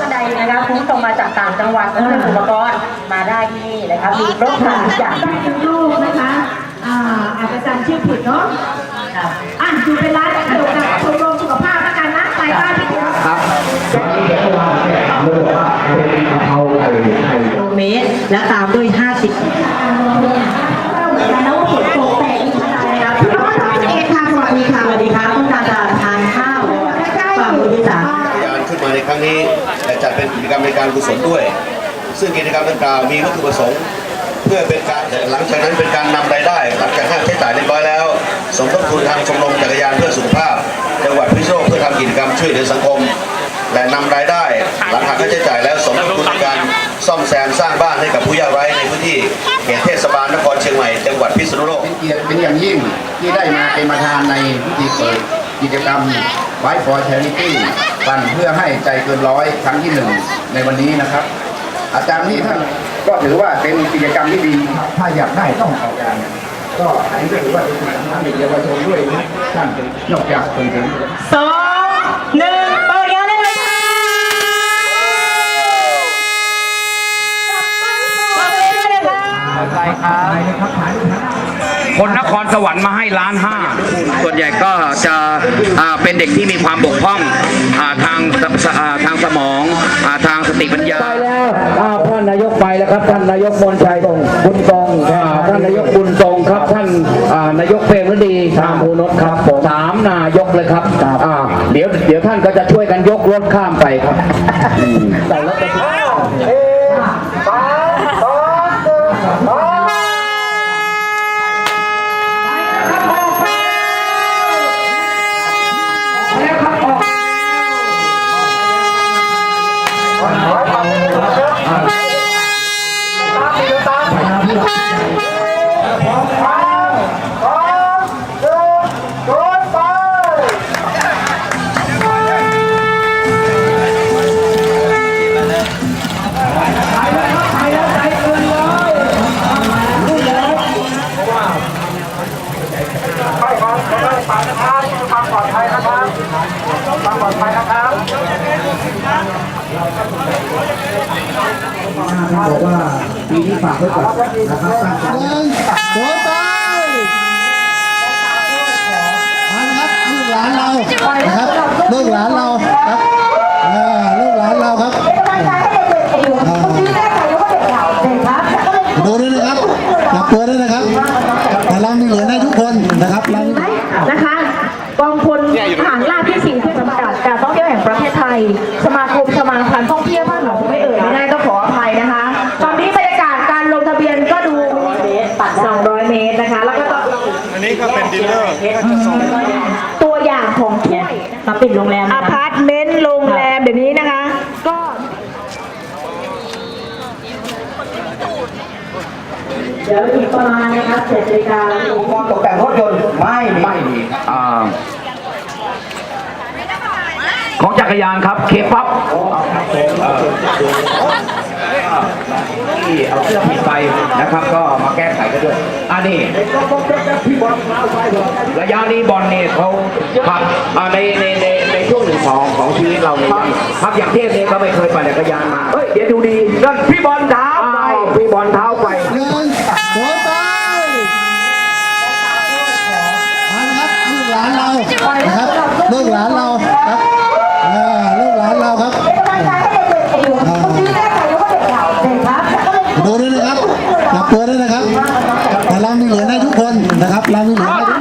บันไดนะคะคุ้มตรงมาจากต่างจังหวัดต้องเป็นอุปกรณ์มาได้ที่นี่นะคะมีครบครันทุกอย่างได้ทั้งลูกนะคะอ่าอาจจะจำชื่อผิดเนาะอะดูเป็นร้านเกี่ยวกับชมรมสุขภาพแล้วกันนะไปบ้านพี่คุณครับตอนนี้เดี๋ยวเขาว่าแค่ถามเลยว่าเป็นกะเพราไก่ไก่กิโลเมตรและตามด้วย 50 แล้วฝนตกแต่อีกอะไรนะพี่น้องทำเองค่ะสวัสดีค่ะ สวัสดีครับต้องการจะทานข้าวฝั่งบริษัท การขึ้นมาใน ครั้งนี้และจัดเป็นกิจกรรมในการกุศลด้วย ซึ่งกิจกรรมดังกล่าวมีวัตถุประสงค์เพื่อเป็นการหลังจากนั้นเป็นการนำรายได้หลังจากค่าใช้จ่ายเรียบร้อยแล้ว สมทบทุนทางชมรมจักรยานเพื่อสุขภาพ จังหวัดพิษณุโลกเพื่อทำกิจกรรมช่วยเหลือสังคม และนำรายได้หลังหักค่าใช้จ่ายแล้วสมทบทุนในการซ่อมแซมสร้างบ้านให้กับผู้ยากไร้ในพื้นที่เขตเทศบาลนครเชียงใหม่จังหวัดพิษณุโลกเป็นเกียรติเป็นอย่างยิ่งที่ได้มาเป็นประธานในพิธีเปิดกิจกรรม White for Charity ปันเพื่อให้ใจเกินร้อยครั้งที่หนึ่งในวันนี้นะครับ อาจารย์ที่ท่านก็ถือว่าเป็นกิจกรรมที่ดีถ้าอยากได้ต้องเอาการก็อันนี้ก็ถือว่าเป็นสิ่งสำคัญเยาวชนด้วยนะท่านนอกจากส่งเสริมสองหนึ่ง คนนครสวรรค์มาให้ล้านห้าส่วนใหญ่ก็จะอ่าเป็นเด็กที่มีความบกพร่องอาทางสสอ่าทางสมองอาทางสติปัญญาไปแล้วอ้าวท่านนายกไปแล้วครับท่านนายกมนชัยบุญทรงอ่าท่านนายกบุญทรงครับท่านอ่านายกเพลงฤดีชามภูนศครับผมสามนายกเลยครับอ่าเดี๋ยวเดี๋ยวท่านก็จะช่วยกันยกรถข้ามไปครับ ใส่รถไปลอดภัยนะครับบอกว่าปีนี้ฝากไว้ก่อนนะครับสร้างสรรค์ตัวไปมานะครับลูกหลานเรานะครับลูกหลานเราครับลูกหลานเราครับดูด้วยนะครับจับตัว ย สมาคมสมาพันธ์ท่องเที่ยวบ้านหนองไม่เอ่ยไม่ได้ต้องขออภัยนะคะ ตอนนี้บรรยากาศการลงทะเบียนก็ดู 200 เมตรนะคะ แล้วก็ต้องอันนี้ก็เป็นดินเนอร์ก็จะส่งตัวอย่างของถ้วยมาปิดโรงแรมอนะพาร์ตเมนต์โรงแรมเดี๋ยวนี้นะคะ ก็เดี๋ยวอีกประมาณนะคะเจ็ดนาฬิกาอุปกรณ์ตกแต่งรถยนต์ไม่มีไม่มีอ่า ของจักรยานครับเคป๊อปที่เอาเสื้อผิดไปนะครับ ก็มาแก้ไขกันด้วยอันนี้ระยะนี้บอลเนี่ยเขาขับอ่าในในในในช่วงหนึ่งของของชีวิตเราเนี่ยครับอย่างเทพเนี่ยก็ไม่เคยปั่นจักรยานมาเฮ้ยเดี๋ยวดูดีนั่นพี่บอลเท้าไปพี่บอลเท้าไปหนึ่งตัวไปมานะครับลูกหลานเรานะครับลูกหลานเราครับ